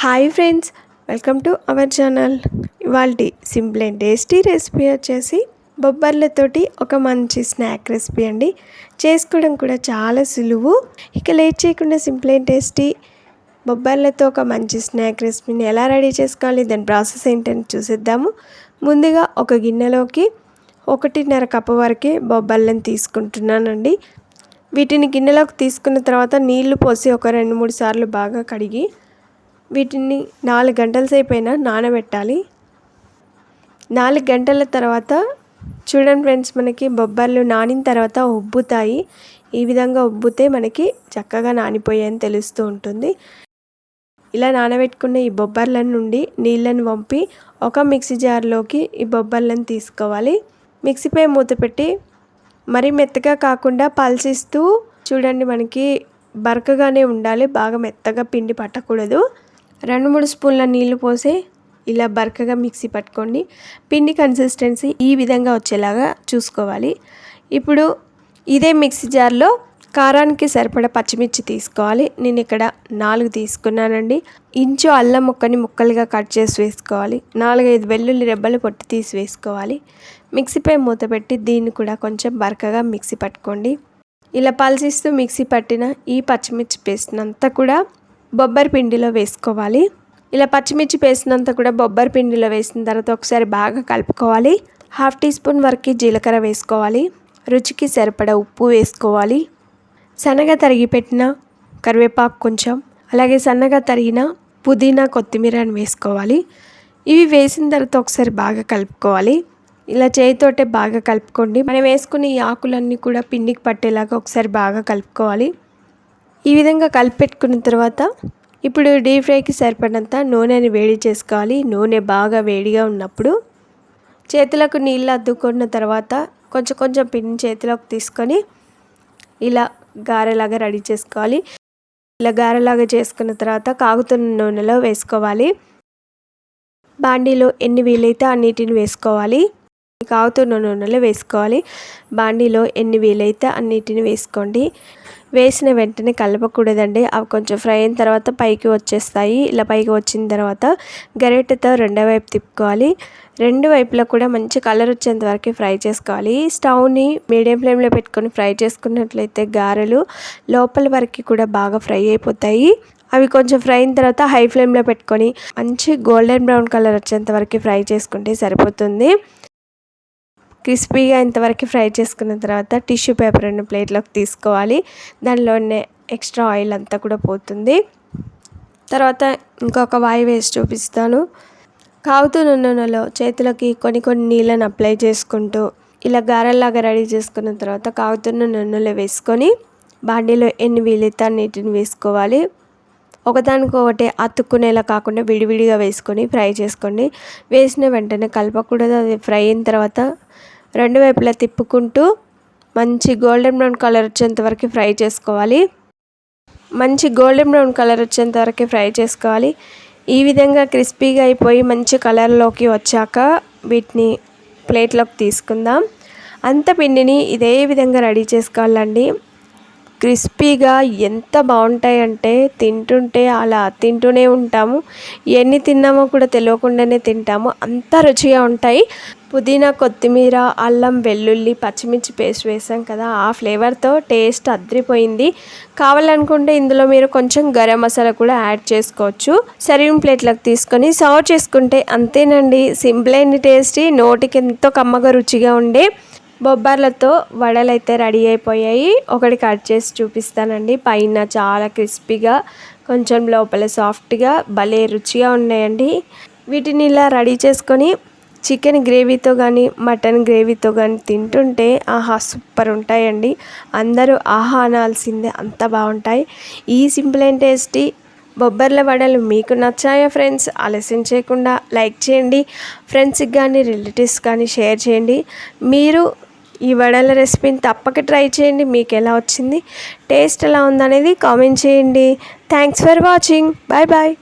Hi friends welcome to our channel. ఇవాళ simple and tasty recipe వచ్చేసి బొబ్బర్లతోటి ఒక మంచి స్నాక్ రెసిపీ అండి. చేసుకోవడం కూడా చాలా సులువు. ఇక లేట్ చేయకుండా సింపుల్ అండ్ టేస్టీ బొబ్బర్లతో ఒక మంచి స్నాక్ రెసిపీని ఎలా రెడీ చేసుకోవాలి దాని ప్రాసెస్ ఏంటని చూసేద్దాము. ముందుగా ఒక గిన్నెలోకి ఒకటిన్నర కప్పు వరకే బొబ్బర్లను తీసుకుంటున్నానండి. వీటిని గిన్నెలోకి తీసుకున్న తర్వాత నీళ్ళు పోసి ఒక రెండు మూడు సార్లు బాగా కడిగి వీటిని నాలుగు గంటల సేపు అయినా నానబెట్టాలి. నాలుగు గంటల తర్వాత చూడండి ఫ్రెండ్స్ మనకి బొబ్బర్లు నానిన తర్వాత ఉబ్బుతాయి. ఈ విధంగా ఉబ్బితే మనకి చక్కగా నానిపోయాయని తెలుస్తూ ఉంటుంది. ఇలా నానబెట్టుకున్న ఈ బొబ్బర్ల నుండి నీళ్ళని వంపి ఒక మిక్సీ జార్లోకి ఈ బొబ్బర్లను తీసుకోవాలి. మిక్సీపై మూత పెట్టి మరీ మెత్తగా కాకుండా పల్సిస్తూ చూడండి మనకి బరకగానే ఉండాలి. బాగా మెత్తగా పిండి పట్టకూడదు. రెండు మూడు స్పూన్ల నీళ్ళు పోసి ఇలా బరకగా మిక్సీ పట్టుకోండి. పిండి కన్సిస్టెన్సీ ఈ విధంగా వచ్చేలాగా చూసుకోవాలి. ఇప్పుడు ఇదే మిక్సీ జార్లో కారానికి సరిపడ పచ్చిమిర్చి తీసుకోవాలి. నేను ఇక్కడ నాలుగు తీసుకున్నానండి. ఇంచు అల్లం ముక్కని ముక్కలుగా కట్ చేసి వేసుకోవాలి. నాలుగైదు వెల్లుల్లి రెబ్బలు పొట్టి తీసి వేసుకోవాలి. మిక్సీపై మూత పెట్టి దీన్ని కూడా కొంచెం బరకగా మిక్సీ పట్టుకోండి. ఇలా పల్సిస్తూ మిక్సీ పట్టిన ఈ పచ్చిమిర్చి పేస్ట్ అంతా కూడా బొబ్బరి పిండిలో వేసుకోవాలి. ఇలా పచ్చిమిర్చి పేసినంత కూడా బొబ్బరి పిండిలో వేసిన తర్వాత ఒకసారి బాగా కలుపుకోవాలి. హాఫ్ టీ స్పూన్ వరకు జీలకర్ర వేసుకోవాలి. రుచికి సరిపడ ఉప్పు వేసుకోవాలి. సన్నగా తరిగి పెట్టిన కరివేపాకు కొంచెం అలాగే సన్నగా తరిగిన పుదీనా కొత్తిమీరని వేసుకోవాలి. ఇవి వేసిన తర్వాత ఒకసారి బాగా కలుపుకోవాలి. ఇలా చేయితోటే బాగా కలుపుకోండి. మనం వేసుకునే ఈ ఆకులన్నీ కూడా పిండికి పట్టేలాగా ఒకసారి బాగా కలుపుకోవాలి. ఈ విధంగా కలిపెట్టుకున్న తర్వాత ఇప్పుడు డీప్ ఫ్రైకి సరిపడినంత నూనెని వేడి చేసుకోవాలి. నూనె బాగా వేడిగా ఉన్నప్పుడు చేతులకు నీళ్ళు అద్దుకున్న తర్వాత కొంచెం కొంచెం పిండి చేతిలోకి తీసుకొని ఇలా గారెలాగా రెడీ చేసుకోవాలి. ఇలా గారెలాగా చేసుకున్న తర్వాత కాగుతున్న నూనెలో వేసుకోవాలి. బాండీలో ఎన్ని వీలైతే అన్నిటిని వేసుకోవాలి. కాగుతున్న నూనెలో వేసుకోవాలి. బాండీలో ఎన్ని వీలైతే అన్నిటిని వేసుకోండి. వేసిన వెంటనే కలపకూడదండి. అవి కొంచెం ఫ్రై అయిన తర్వాత పైకి వచ్చేస్తాయి. ఇలా పైకి వచ్చిన తర్వాత గరిటెతో రెండో వైపు తిప్పుకోవాలి. రెండు వైపులా కూడా మంచి కలర్ వచ్చేంత వరకు ఫ్రై చేసుకోవాలి. స్టవ్ని మీడియం ఫ్లేమ్లో పెట్టుకొని ఫ్రై చేసుకున్నట్లయితే గారెలు లోపల వరకు కూడా బాగా ఫ్రై అయిపోతాయి. అవి కొంచెం ఫ్రై అయిన తర్వాత హై ఫ్లేమ్లో పెట్టుకొని మంచి గోల్డెన్ బ్రౌన్ కలర్ వచ్చేంత వరకు ఫ్రై చేసుకుంటే సరిపోతుంది. క్రిస్పీగా ఇంతవరకు ఫ్రై చేసుకున్న తర్వాత టిష్యూ పేపర్ అన్ని ప్లేట్లోకి తీసుకోవాలి. దానిలోనే ఎక్స్ట్రా ఆయిల్ అంతా కూడా పోతుంది. తర్వాత ఇంకొక వాయి వేసి చూపిస్తాను. కాగుతున్న నూనెలో చేతులకి కొన్ని కొన్ని నీళ్ళని అప్లై చేసుకుంటూ ఇలా గారెల్లాగా రెడీ చేసుకున్న తర్వాత కాగుతున్న నూనెలో వేసుకొని బాండీలో ఎన్ని వీలైతే నీటిని వేసుకోవాలి. ఒకదానికొకటి అతుక్కునేలా కాకుండా విడివిడిగా వేసుకొని ఫ్రై చేసుకోండి. వేసిన వెంటనే కలపకూడదు అది ఫ్రై అయిన తర్వాత రెండు వైపులా తిప్పుకుంటూ మంచి గోల్డెన్ బ్రౌన్ కలర్ వచ్చేంత వరకు ఫ్రై చేసుకోవాలి. మంచి గోల్డెన్ బ్రౌన్ కలర్ వచ్చేంత వరకు ఫ్రై చేసుకోవాలి. ఈ విధంగా క్రిస్పీగా అయిపోయి మంచి కలర్లోకి వచ్చాక వీటిని ప్లేట్లోకి తీసుకుందాం. అంత పిండిని ఇదే విధంగా రెడీ చేసుకోవాలండి. క్రిస్పీగా ఎంత బాగుంటాయంటే తింటుంటే అలా తింటూనే ఉంటాము. ఎన్ని తిన్నామో కూడా తెలియకుండానే తింటాము. అంత రుచిగా ఉంటాయి. పుదీనా కొత్తిమీర అల్లం వెల్లుల్లి పచ్చిమిర్చి పేస్ట్ వేసాం కదా ఆ ఫ్లేవర్తో టేస్ట్ అద్రిపోయింది. కావాలనుకుంటే ఇందులో మీరు కొంచెం గరం మసాలా కూడా యాడ్ చేసుకోవచ్చు. సర్వింగ్ ప్లేట్లకు తీసుకొని సర్వ్ చేసుకుంటే అంతేనండి. సింపుల్ అయిన టేస్టీ నోటికి ఎంతో కమ్మగా రుచిగా ఉండే బొబ్బర్లతో వడలు అయితే రెడీ అయిపోయాయి. ఒకటి కట్ చేసి చూపిస్తానండి. పైన చాలా క్రిస్పీగా కొంచెం లోపల సాఫ్ట్గా భలే రుచిగా ఉన్నాయండి. వీటిని ఇలా రెడీ చేసుకొని చికెన్ గ్రేవీతో కానీ మటన్ గ్రేవీతో కానీ తింటుంటే ఆహా సూపర్ ఉంటాయండి. అందరూ ఆహా అనాల్సిందే అంత బాగుంటాయి. ఈ సింపుల్ అండ్ టేస్టీ బొబ్బర్ల వడలు మీకు నచ్చాయా ఫ్రెండ్స్? ఆలస్యం చేయకుండా లైక్ చేయండి. ఫ్రెండ్స్కి కానీ రిలేటివ్స్ కానీ షేర్ చేయండి. మీరు ఈ వడల రెసిపీని తప్పక ట్రై చేయండి. మీకు ఎలా వచ్చింది టేస్ట్ ఎలా ఉందనేది కామెంట్ చేయండి. Thanks for watching. Bye bye